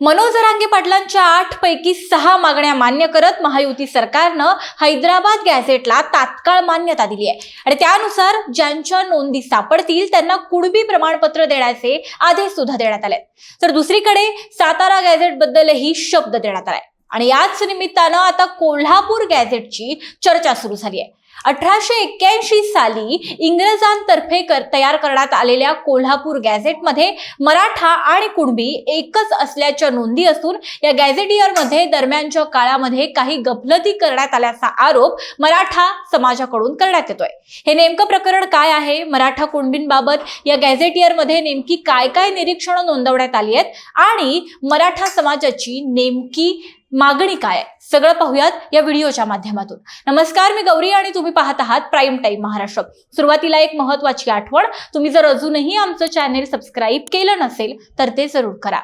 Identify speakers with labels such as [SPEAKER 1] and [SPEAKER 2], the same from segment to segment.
[SPEAKER 1] मनोज जरांगे पाटलांच्या आठ पैकी सहा मागण्या मान्य करत महायुती सरकारनं हैदराबाद गॅझेटला तात्काळ मान्यता दिली आहे. आणि त्यानुसार ज्यांच्या नोंदी सापडतील त्यांना कुणबी प्रमाणपत्र देण्याचे आदेश सुद्धा देण्यात आले तर दुसरीकडे सातारा गॅझेट बद्दलही शब्द देण्यात आलाय. आणि याच निमित्तानं आता कोल्हापूर गॅझेटची चर्चा सुरू झाली आहे. अठराशे एक्क्याऐंशी साली इंग्रजांतर्फे कर, तयार करण्यात आलेल्या कोल्हापूर गॅझेटमध्ये मराठा आणि कुणबी एकच असल्याच्या नोंदी असून या गॅझेटियरमध्ये दरम्यानच्या काळामध्ये काही गफलती करण्यात आल्याचा आरोप मराठा समाजाकडून करण्यात येतोय. हे नेमकं प्रकरण काय आहे? मराठा कुणबींबाबत या गॅझेटियरमध्ये नेमकी काय काय निरीक्षणं नोंदवण्यात आली आहेत? आणि मराठा समाजाची नेमकी मागणी काय सगळं पाहूयात या व्हिडिओच्या माध्यमातून. नमस्कार मी गौरी आणि तुम्ही पाहत आहात प्राईम टाईम महाराष्ट्र. सुरुवातीला एक महत्वाची आठवण तुम्ही जर अजूनही आमचं चॅनेल सबस्क्राईब केलं नसेल तर ते जरूर करा.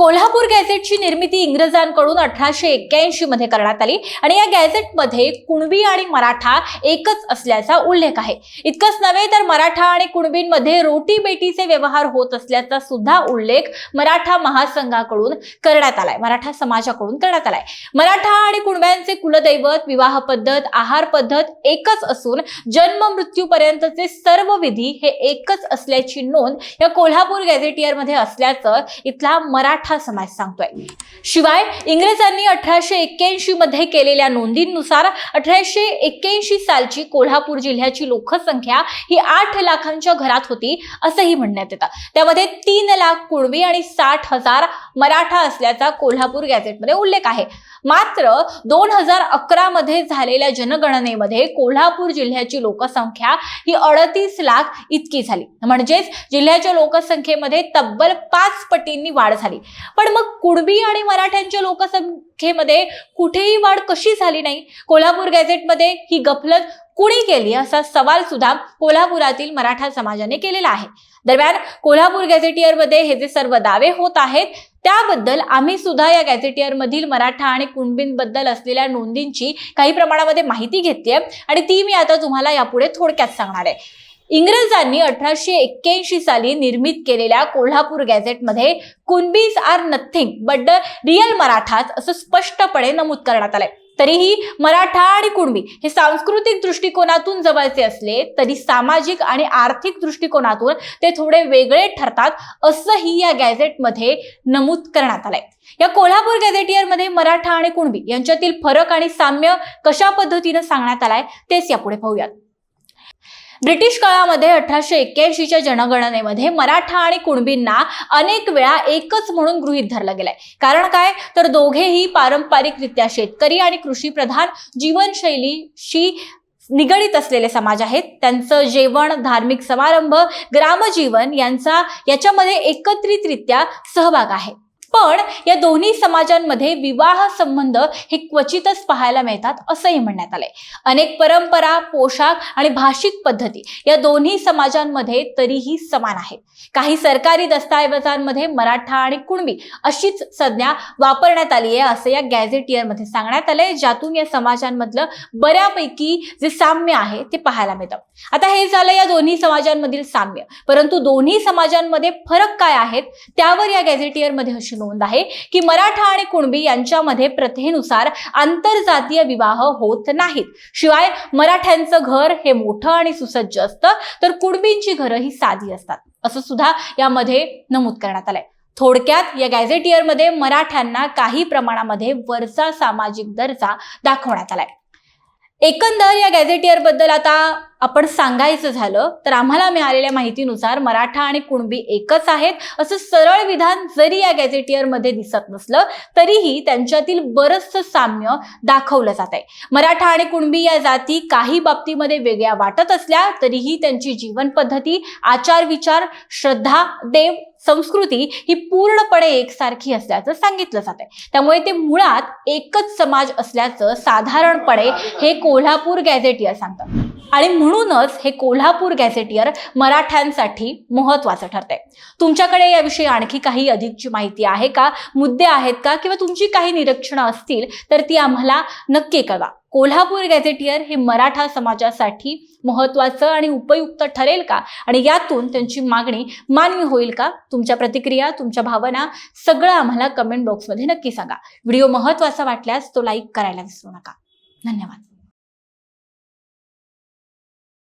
[SPEAKER 1] कोल्हापूर गॅझेटची निर्मिती इंग्रजांकडून अठराशे एक्क्याऐंशी मध्ये करण्यात आली. आणि या गॅझेटमध्ये कुणबी आणि मराठा एकच असल्याचा उल्लेख आहे. इतकंच नव्हे तर मराठा आणि कुणबींमध्ये रोटी बेटीचे व्यवहार होत असल्याचा सुद्धा उल्लेख मराठा महासंघाकडून करण्यात आलाय. मराठा समाजाकडून करण्यात आलाय. मराठा आणि कुणब्यांचे कुलदैवत विवाह पद्धत आहार पद्धत एकच असून जन्म मृत्यूपर्यंतचे सर्व विधी हे एकच असल्याची नोंद या कोल्हापूर गॅझेटियरमध्ये असल्याचं इथला मराठा समाज सांगतोय. शिवाय इंग्रजांनी अठराशे एक्क्याऐंशी मध्ये केलेल्या नोंदींनुसार अठराशे एक्क्याऐंशी सालची कोल्हापूर जिल्ह्याची लोकसंख्या ही आठ लाखांच्या घरात होती असंही म्हणण्यात येतं. त्यामध्ये तीन लाख कुणबी आणि साठ हजार मराठा असल्याचा कोल्हापूर गॅझेटमध्ये उल्लेख आहे. मात्र दोन हजार अकरा मध्ये झालेल्या जनगणनेमध्ये कोल्हापूर जिल्ह्याची लोकसंख्या ही अडतीस लाख इतकी झाली. म्हणजेच जिल्ह्याच्या लोकसंख्येमध्ये तब्बल पाच पटींनी वाढ झाली. पण मग कुणबी आणि मराठ्यांच्या लोकसंख्येमध्ये कुठेही वाढ कशी झाली नाही? कोल्हापूर गॅझेटमध्ये ही गफलत कुणी केली? असा सवाल सुद्धा कोल्हापुरातील मराठा समाजाने केलेला आहे. दरम्यान कोल्हापूर गॅझेटियरमध्ये हे जे सर्व दावे होत आहेत त्याबद्दल आम्ही सुद्धा या गॅझेटियर मधील मराठा आणि कुणबींबद्दल असलेल्या नोंदींची काही प्रमाणामध्ये माहिती घेतली आणि ती मी आता तुम्हाला यापुढे थोडक्यात सांगणार आहे. इंग्रजांनी अठराशे एक्क्याऐंशी साली निर्मित केलेल्या कोल्हापूर गॅझेटमध्ये Kunbis are nothing but the real मराठाच असं स्पष्टपणे नमूद करण्यात आलंय. तरीही मराठा आणि कुणबी हे सांस्कृतिक दृष्टिकोनातून जवळचे असले तरी सामाजिक आणि आर्थिक दृष्टिकोनातून ते थोडे वेगळे ठरतात असंही या गॅझेटमध्ये नमूद करण्यात आलंय. या कोल्हापूर गॅझेटियरमध्ये मराठा आणि कुणबी यांच्यातील फरक आणि साम्य कशा पद्धतीनं सांगण्यात आलाय तेच यापुढे पाहूयात. ब्रिटिश काळामध्ये अठराशे एक्क्याऐंशीच्या जनगणनेमध्ये मराठा आणि कुणबींना अनेक वेळा एकच म्हणून गृहीत धरलं गेलंय. कारण काय? तर दोघेही पारंपरिकरित्या शेतकरी आणि कृषीप्रधान जीवनशैलीशी निगडीत असलेले समाज आहेत. त्यांचं जेवण धार्मिक समारंभ ग्रामजीवन यांचा याच्यामध्ये एकत्रितरित्या सहभाग आहे. पण या दोन्ही समाजांमध्ये विवाह संबंध हे क्वचितच पाहायला मिळतात असंही म्हणण्यात आलंय. अनेक परंपरा पोशाख आणि भाषिक पद्धती या दोन्ही समाजांमध्ये तरीही समान आहेत. काही सरकारी दस्तऐवजांमध्ये मराठा आणि कुणबी अशीच संज्ञा वापरण्यात आली आहे असं या गॅझेटियरमध्ये सांगण्यात आलंय ज्यातून या समाजांमधलं बऱ्यापैकी जे साम्य आहे ते पाहायला मिळतं. आता हे झालं या दोन्ही समाजांमधील साम्य. परंतु दोन्ही समाजांमध्ये फरक काय आहेत त्यावर या गॅझेटियरमध्ये अशी नोंद आहे की मराठा आणि कुणबी यांच्यामध्ये प्रथेनुसार आंतरजातीय विवाह होत नाहीत. शिवाय मराठ्यांचं घर हे मोठं आणि सुसज्ज असतं तर कुणबींची घरं ही साधी असतात. असं सुद्धा यामध्ये नमूद करण्यात आलंय. थोडक्यात या गॅझेटियरमध्ये मराठ्यांना काही प्रमाणामध्ये वरचा सामाजिक दर्जा दाखवण्यात आलाय. एकंदर या गॅझेटियरबद्दल आता आपण सांगायचं झालं तर आम्हाला मिळालेल्या माहितीनुसार मराठा आणि कुणबी एकच आहेत असं सरळ विधान जरी या गॅझेटियरमध्ये दिसत नसलं तरीही त्यांच्यातील बरंचसं साम्य दाखवलं जात आहे. मराठा आणि कुणबी या जाती काही बाबतीमध्ये वेगळ्या वाटत असल्या तरीही त्यांची जीवन पद्धती आचार विचार श्रद्धा देव संस्कृती ही पूर्णपणे एकसारखी असल्याचं सांगितलं जात आहे. त्यामुळे ते मुळात एकच समाज असल्याचं साधारणपणे हे कोल्हापूर गॅझेटियर सांगतात. आणि म्हणूनच हे कोल्हापूर गॅझेटियर मराठ्यांसाठी महत्वाचं ठरतंय. तुमच्याकडे याविषयी आणखी काही अधिकची माहिती आहे का? मुद्दे आहेत का? किंवा तुमची काही निरीक्षणं असतील तर ती आम्हाला नक्की कळवा. कोल्हापूर गॅझेटियर हे मराठा समाजासाठी महत्वाचं आणि उपयुक्त ठरेल का? आणि यातून त्यांची मागणी मान्य होईल का? तुमच्या प्रतिक्रिया तुमच्या भावना सगळं आम्हाला कमेंट बॉक्समध्ये नक्की सांगा. व्हिडिओ महत्त्वाचा वाटल्यास तो लाईक करायला विसरू नका. धन्यवाद.